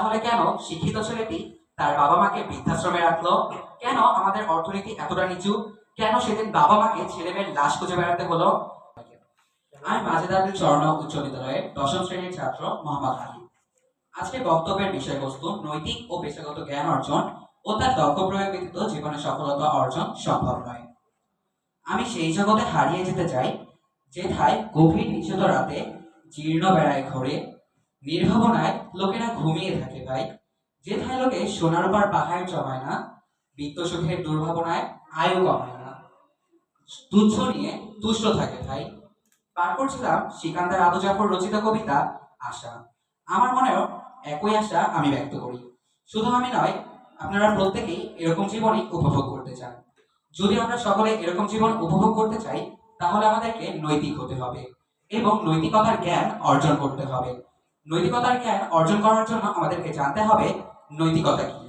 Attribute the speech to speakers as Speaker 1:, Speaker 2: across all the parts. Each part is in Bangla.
Speaker 1: তাহলে কেন শিক্ষিত ছেলেটি তার বাবা মাকে বৃদ্ধাশ্রমে রাখল? কেন আমাদের অর্থনীতি এতটা নিচু? কেন সেদিন বাবা মাকে ছেলে মেয়ের লাশ খুঁজে বেড়াতে হলো? আমি উচ্চ বিদ্যালয়ের দশম শ্রেণির ছাত্র মোহাম্মদ আলী। আজকে বক্তব্যের বিষয়বস্তু নৈতিক ও পেশাগত জ্ঞান অর্জন ও তার দক্ষ প্রয়োগ ব্যতীত জীবনে সফলতা অর্জন সম্ভব নয়। আমি সেই জগতে হারিয়ে যেতে চাই, যেথায় গভীর নিষেধ রাতে জীর্ণ বেড়ায় ঘরে নির্ভাবনায় লোকেরা ঘুমিয়ে থাকে ভাই। যেথায় লোকে সোনার উপর পাহাড় জমায় না, বিত্ত সুখের দুর্ভাবনায় আয়ু কমায় না। তুচ্ছ নিয়ে তুষ্ট থাকে ভাই। পাঠ করছিলাম সিকান্দার আবু জাফর রচিত কবিতা, আশা। আমার মনেও একই আশা আমি ব্যক্ত করি। শুধু আমি নয়, আপনারা প্রত্যেকেই এরকম জীবনই উপভোগ করতে চান। যদি আমরা সকলে এরকম জীবন উপভোগ করতে চাই, তাহলে আমাদেরকে নৈতিক হতে হবে এবং নৈতিকতার জ্ঞান অর্জন করতে হবে। নৈতিকতার জ্ঞান অর্জন করার জন্য আমাদেরকে জানতে হবে নৈতিকতা কি?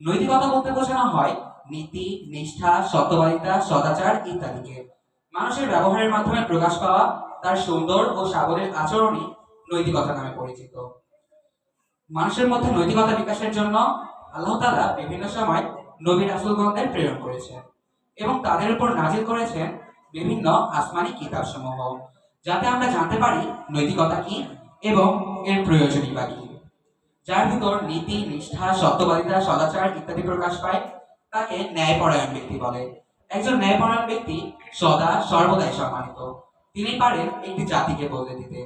Speaker 1: নৈতিকতা বলতে বোঝানো হয় নীতি, নিষ্ঠা, সত্যবাদিতা, সদাচার ইত্যাদিকে। মানুষের ব্যবহারের মাধ্যমে প্রকাশ পাওয়া তার সুন্দর ও সাবলীল আচরণই নৈতিকতা নামে পরিচিত। মানুষের মধ্যে নৈতিকতা বিকাশের জন্য আল্লাহ তাআলা বিভিন্ন সময় নবী রাসূলগণদের প্রেরণ করেছেন এবং তাদের উপর নাজিল করেছেন বিভিন্ন আসমানি কিতাব সমূহ যাতে আমরা জানতে পারি নৈতিকতা কি এবং এর প্রয়োজনই বা কি যার ভিতর নীতি, নিষ্ঠা, সত্যবাদিতা, সদাচার ইত্যাদি প্রকাশ পায়, তাকে ন্যায়পরায়ণ ব্যক্তি বলে। একজন ন্যায়পরায়ণ ব্যক্তি সদা, সর্বদাই সম্মানিত। তিনি পারেন একটি জাতিকে বদলে দিতে।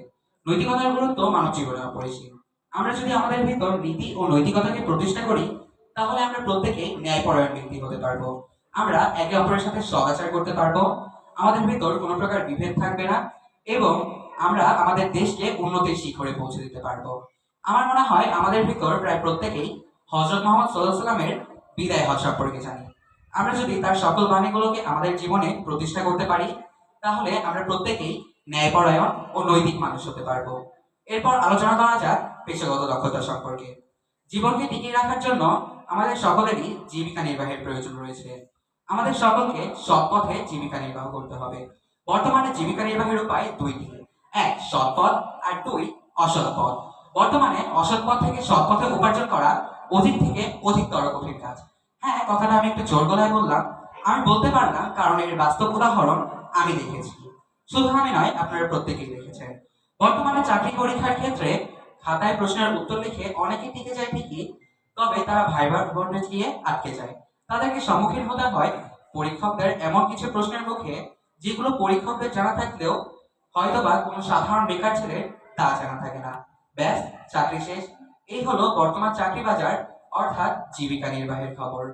Speaker 1: নৈতিকতার গুরুত্ব মানব জীবনে অপরিসীম। আমরা যদি আমাদের ভিতর নীতি ও নৈতিকতাকে প্রতিষ্ঠা করি, তাহলে আমরা প্রত্যেকেই ন্যায়পরায়ণ ব্যক্তি হতে পারব। আমরা একে অপরের সাথে সদাচার করতে পারব। আমাদের ভিতর কোনো প্রকার বিভেদ থাকবে না এবং আমরা আমাদের দেশকে উন্নতির শিখরে পৌঁছে দিতে পারব। আমার মনে হয় আমাদের ভিতর প্রায় প্রত্যেকেই হজরত মোহাম্মদ সাল্লাহ সাল্লামের বিদায় হজ সম্পর্কে জানি। আমরা যদি তার সকল বাণীগুলোকে আমাদের জীবনে প্রতিষ্ঠা করতে পারি, তাহলে আমরা প্রত্যেকেই ন্যায়পরায়ণ ও নৈতিক মানুষ হতে পারব। এরপর আলোচনা করা যাক পেশাগত দক্ষতা সম্পর্কে। জীবনকে টিকিয়ে রাখার জন্য আমাদের সকলেরই জীবিকা নির্বাহের প্রয়োজন রয়েছে। আমাদের সকলকে সৎ পথে জীবিকা নির্বাহ করতে হবে। বর্তমানে জীবিকা নির্বাহের উপায় দুইটি। এক সৎ পথ আর দুই অসৎ পথ বর্তমানে অসৎ পথ থেকে সৎ পথে উপার্জন করা অধিক থেকে অধিকতর কঠিন কাজ। হ্যাঁ কথাটা আমি একটু জোর গলায় বললাম। আমি বলতে পারলাম কারণ এর বাস্তব উদাহরণ আমি দেখেছি। শুধু আমি নয়, আপনারা প্রত্যেকেই দেখেছেন। বর্তমানে চাকরি পরীক্ষার ক্ষেত্রে খাতায় প্রশ্নের উত্তর লিখে অনেকে টিকে যায় ঠিকই, তবে তারা ভাইবার ভবনে গিয়ে আটকে যায়। তাদেরকে সম্মুখীন হতে হয় পরীক্ষকদের এমন কিছু প্রশ্নের মুখে, যেগুলো পরীক্ষকদের জানা থাকলেও হয়তোবা কোনো সাধারণ বেকার ছেলে তা জানা থাকে না। ব্যাস, চাকরি শেষ। এই হলো বর্তমান চাকরি বাজার, অর্থাৎ জীবিকা নির্বাহের খবর।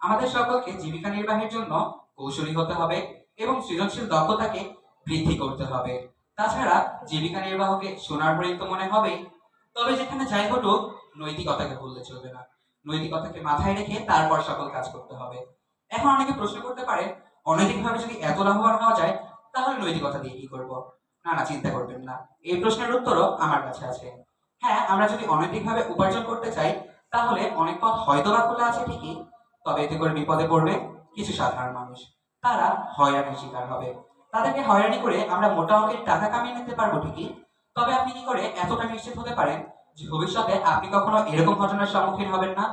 Speaker 1: আমাদের সকলকে জীবিকা নির্বাহের জন্য কৌশলী হতে হবে এবং সৃজনশীল দক্ষতাকে বৃদ্ধি করতে হবে। তাছাড়া জীবিকা নির্বাহকে সোনার পরিত মনে হবেই। তবে যেখানে যাই ঘটুক, নৈতিকতাকে ভুললে চলবে না। নৈতিকতাকে মাথায় রেখে তারপর সকল কাজ করতে হবে। এখন অনেকে প্রশ্ন করতে পারে অনৈতিকভাবে যদি এত লাভবান হওয়া যায়, তাহলে নৈতিকতা দিয়ে কি করব? না না, চিন্তা করবেন না। এই প্রশ্নের উত্তরও আমার কাছে আছে। হ্যাঁ আমরা যদি অনৈতিকভাবে উপার্জন করতে চাই, তাহলে অনেক পথ হয়তো বা খোলা আছে ঠিকই, তবে এতে করে বিপদে পড়বে কিছু সাধারণ মানুষ। তারা হয়রানির শিকার হবে। তাদেরকে হয়রানি করে আমরা মোটা অঙ্কের টাকা কামিয়ে নিতে পারব ঠিকই, তবে আপনি কি করে এতটা নিশ্চিত হতে পারেন যে ভবিষ্যতে আপনি কখনো এরকম ঘটনার সম্মুখীন হবেন না?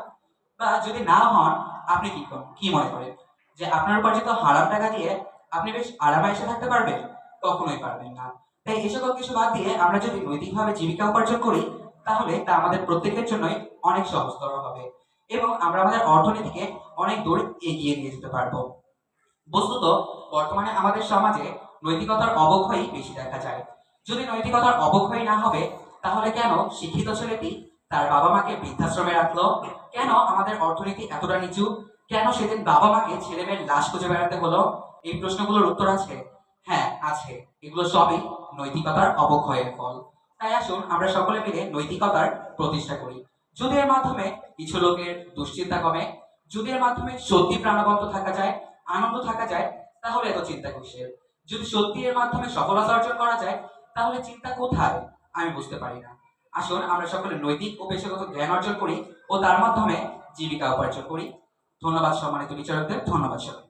Speaker 1: বা যদি না হন, আপনি কি কি মনে করেন? যে আপনার উপার্জিত হারাম টাকা দিয়ে আপনি বেশ আরামে এসে থাকতে পারবেন? কখনোই পারবেন না। তাই সকল কিছু বাদ দিয়ে আমরা যদি নৈতিকভাবে জীবিকা উপার্জন করি, তাহলে তা আমাদের প্রত্যেকের জন্যই অনেক সহজতর হবে এবং আমরা আমাদের অর্থনীতিকে অনেক দূর এগিয়ে নিয়ে যেতে পারব। বস্তুত, বর্তমানে আমাদের সমাজে নৈতিকতার অবক্ষয়ই বেশি দেখা যায়। যদি নৈতিকতার অবক্ষয় না হবে, তাহলে কেন শিক্ষিত ছেলেটি তার বাবা মাকে বৃদ্ধাশ্রমে রাখল? কেন আমাদের অর্থনীতি এতটা নিচু? কেন সেদিন বাবা মাকে ছেলে মেয়ের লাশ খুঁজে বেড়াতে হলো? এই প্রশ্নগুলোর উত্তর আছে হ্যাঁ আছে। এগুলো সবই নৈতিকতার অবক্ষয়ের ফল। তাই আসুন আমরা সকলে মিলে নৈতিকতার প্রতিষ্ঠা করি। যদি এর মাধ্যমে কিছু লোকের দুশ্চিন্তা কমে। যদি এর মাধ্যমে সত্যি প্রাণবন্ত থাকা যায়, আনন্দ থাকা যায়, তাহলে এত চিন্তা কিসের? যদি সত্যি এর মাধ্যমে সফলতা অর্জন করা যায়, তাহলে চিন্তা কোথায়? আমি বুঝতে পারি না। আসুন আমরা সকলে নৈতিক ও পেশাগত জ্ঞান অর্জন করি ও তার মাধ্যমে জীবিকা উপার্জন করি। ধন্যবাদ সম্মানিত বিচারকদের, ধন্যবাদ সবাই